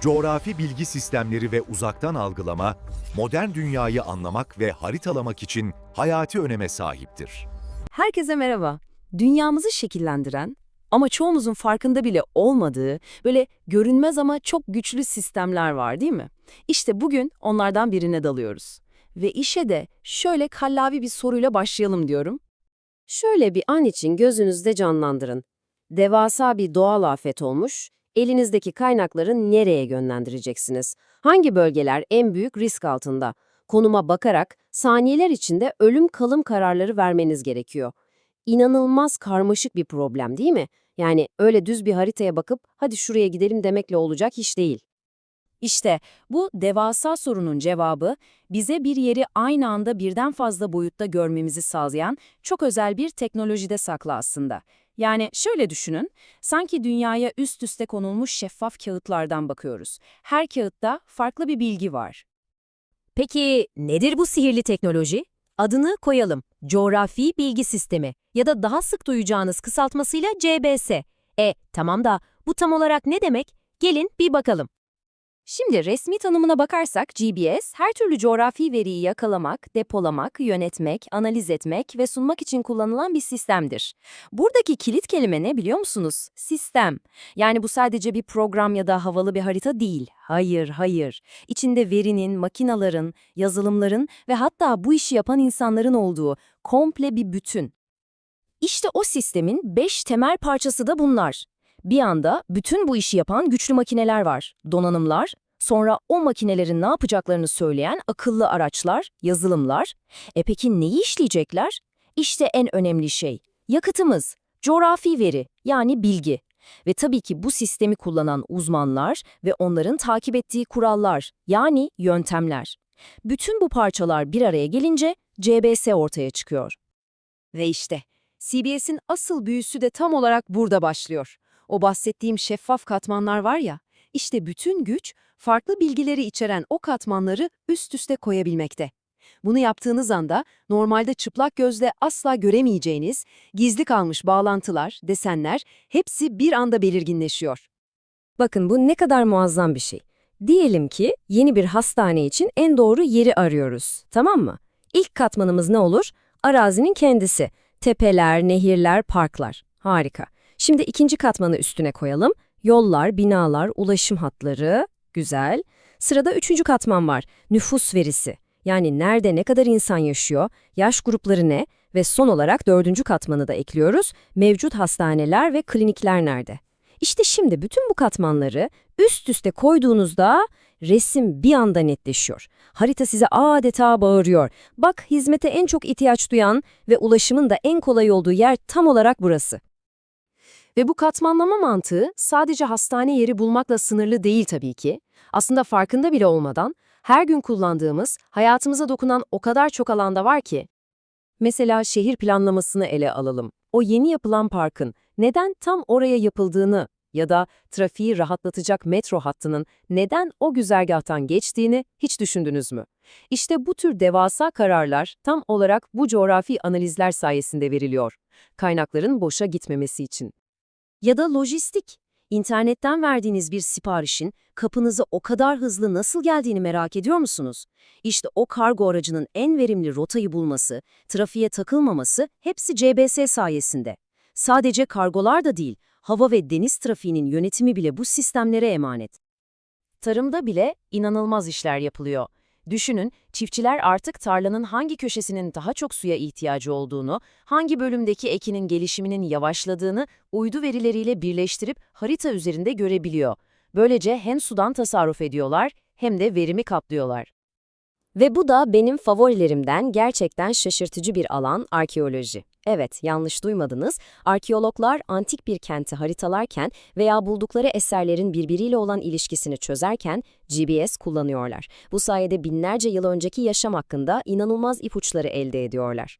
coğrafi bilgi sistemleri ve uzaktan algılama, modern dünyayı anlamak ve haritalamak için hayati öneme sahiptir. Herkese merhaba. Dünyamızı şekillendiren ama çoğumuzun farkında bile olmadığı böyle görünmez ama çok güçlü sistemler var değil mi? İşte bugün onlardan birine dalıyoruz. Ve işe de şöyle kallavi bir soruyla başlayalım diyorum. Şöyle bir an için gözünüzde canlandırın. Devasa bir doğal afet olmuş, elinizdeki kaynakları nereye yönlendireceksiniz? Hangi bölgeler en büyük risk altında? Konuma bakarak saniyeler içinde ölüm kalım kararları vermeniz gerekiyor. İnanılmaz karmaşık bir problem değil mi? Yani öyle düz bir haritaya bakıp hadi şuraya gidelim demekle olacak iş değil. İşte bu devasa sorunun cevabı bize bir yeri aynı anda birden fazla boyutta görmemizi sağlayan çok özel bir teknolojide saklı aslında. Yani şöyle düşünün, sanki dünyaya üst üste konulmuş şeffaf kağıtlardan bakıyoruz. Her kağıtta farklı bir bilgi var. Peki nedir bu sihirli teknoloji? Adını koyalım. Coğrafi Bilgi Sistemi ya da daha sık duyacağınız kısaltmasıyla CBS. E tamam da bu tam olarak ne demek? Gelin bir bakalım. Şimdi resmi tanımına bakarsak GBS, her türlü coğrafi veriyi yakalamak, depolamak, yönetmek, analiz etmek ve sunmak için kullanılan bir sistemdir. Buradaki kilit kelime ne biliyor musunuz? Sistem. Yani bu sadece bir program ya da havalı bir harita değil. Hayır, hayır. İçinde verinin, makinaların, yazılımların ve hatta bu işi yapan insanların olduğu komple bir bütün. İşte o sistemin beş temel parçası da bunlar. Bir anda bütün bu işi yapan güçlü makineler var, donanımlar, sonra o makinelerin ne yapacaklarını söyleyen akıllı araçlar, yazılımlar. E peki neyi işleyecekler? İşte en önemli şey, yakıtımız, coğrafi veri yani bilgi. Ve tabii ki bu sistemi kullanan uzmanlar ve onların takip ettiği kurallar yani yöntemler. Bütün bu parçalar bir araya gelince CBS ortaya çıkıyor. Ve işte CBS'in asıl büyüsü de tam olarak burada başlıyor. O bahsettiğim şeffaf katmanlar var ya, işte bütün güç farklı bilgileri içeren o katmanları üst üste koyabilmekte. Bunu yaptığınız anda normalde çıplak gözle asla göremeyeceğiniz gizli kalmış bağlantılar, desenler hepsi bir anda belirginleşiyor. Bakın bu ne kadar muazzam bir şey. Diyelim ki yeni bir hastane için en doğru yeri arıyoruz, tamam mı? İlk katmanımız ne olur? Arazinin kendisi. Tepeler, nehirler, parklar. Harika. Şimdi ikinci katmanı üstüne koyalım. Yollar, binalar, ulaşım hatları. Güzel. Sırada üçüncü katman var. Nüfus verisi. Yani nerede ne kadar insan yaşıyor, yaş grupları ne ve son olarak dördüncü katmanı da ekliyoruz. Mevcut hastaneler ve klinikler nerede? İşte şimdi bütün bu katmanları üst üste koyduğunuzda resim bir anda netleşiyor. Harita size adeta bağırıyor. Bak hizmete en çok ihtiyaç duyan ve ulaşımın da en kolay olduğu yer tam olarak burası. Ve bu katmanlama mantığı sadece hastane yeri bulmakla sınırlı değil tabii ki. Aslında farkında bile olmadan her gün kullandığımız, hayatımıza dokunan o kadar çok alanda var ki. Mesela şehir planlamasını ele alalım. O yeni yapılan parkın neden tam oraya yapıldığını ya da trafiği rahatlatacak metro hattının neden o güzergahtan geçtiğini hiç düşündünüz mü? İşte bu tür devasa kararlar tam olarak bu coğrafi analizler sayesinde veriliyor. Kaynakların boşa gitmemesi için. Ya da lojistik. İnternetten verdiğiniz bir siparişin kapınıza o kadar hızlı nasıl geldiğini merak ediyor musunuz? İşte o kargo aracının en verimli rotayı bulması, trafiğe takılmaması hepsi CBS sayesinde. Sadece kargolar da değil, hava ve deniz trafiğinin yönetimi bile bu sistemlere emanet. Tarımda bile inanılmaz işler yapılıyor. Düşünün, çiftçiler artık tarlanın hangi köşesinin daha çok suya ihtiyacı olduğunu, hangi bölümdeki ekinin gelişiminin yavaşladığını uydu verileriyle birleştirip harita üzerinde görebiliyor. Böylece hem sudan tasarruf ediyorlar hem de verimi kaplıyorlar. Ve bu da benim favorilerimden gerçekten şaşırtıcı bir alan arkeoloji. Evet, yanlış duymadınız. Arkeologlar antik bir kenti haritalarken veya buldukları eserlerin birbiriyle olan ilişkisini çözerken GBS kullanıyorlar. Bu sayede binlerce yıl önceki yaşam hakkında inanılmaz ipuçları elde ediyorlar.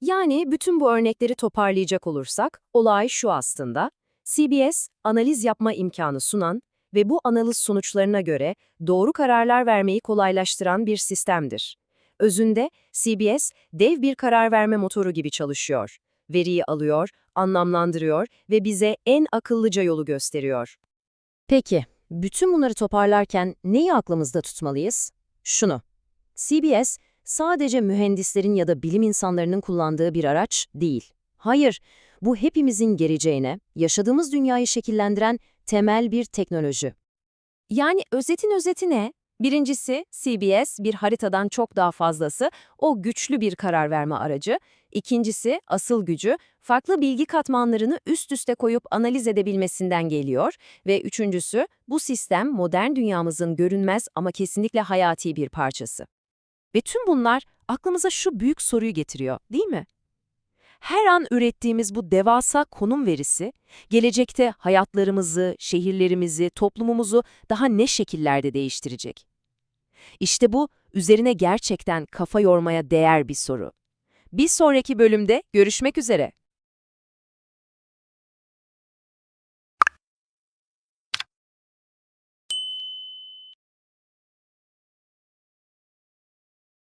Yani bütün bu örnekleri toparlayacak olursak, olay şu aslında. CBS, analiz yapma imkanı sunan ve bu analiz sonuçlarına göre doğru kararlar vermeyi kolaylaştıran bir sistemdir. Özünde CBS dev bir karar verme motoru gibi çalışıyor. Veriyi alıyor, anlamlandırıyor ve bize en akıllıca yolu gösteriyor. Peki, Bütün bunları toparlarken neyi aklımızda tutmalıyız? Şunu. CBS sadece mühendislerin ya da bilim insanlarının kullandığı bir araç değil. Hayır, bu hepimizin geleceğine, yaşadığımız dünyayı şekillendiren temel bir teknoloji. Yani özetin özeti ne? Birincisi, CBS bir haritadan çok daha fazlası, o güçlü bir karar verme aracı. İkincisi, asıl gücü, farklı bilgi katmanlarını üst üste koyup analiz edebilmesinden geliyor. Ve üçüncüsü, bu sistem modern dünyamızın görünmez ama kesinlikle hayati bir parçası. Ve tüm bunlar aklımıza şu büyük soruyu getiriyor, değil mi? Her an ürettiğimiz bu devasa konum verisi, gelecekte hayatlarımızı, şehirlerimizi, toplumumuzu daha ne şekillerde değiştirecek? İşte bu, üzerine gerçekten kafa yormaya değer bir soru. Bir sonraki bölümde görüşmek üzere.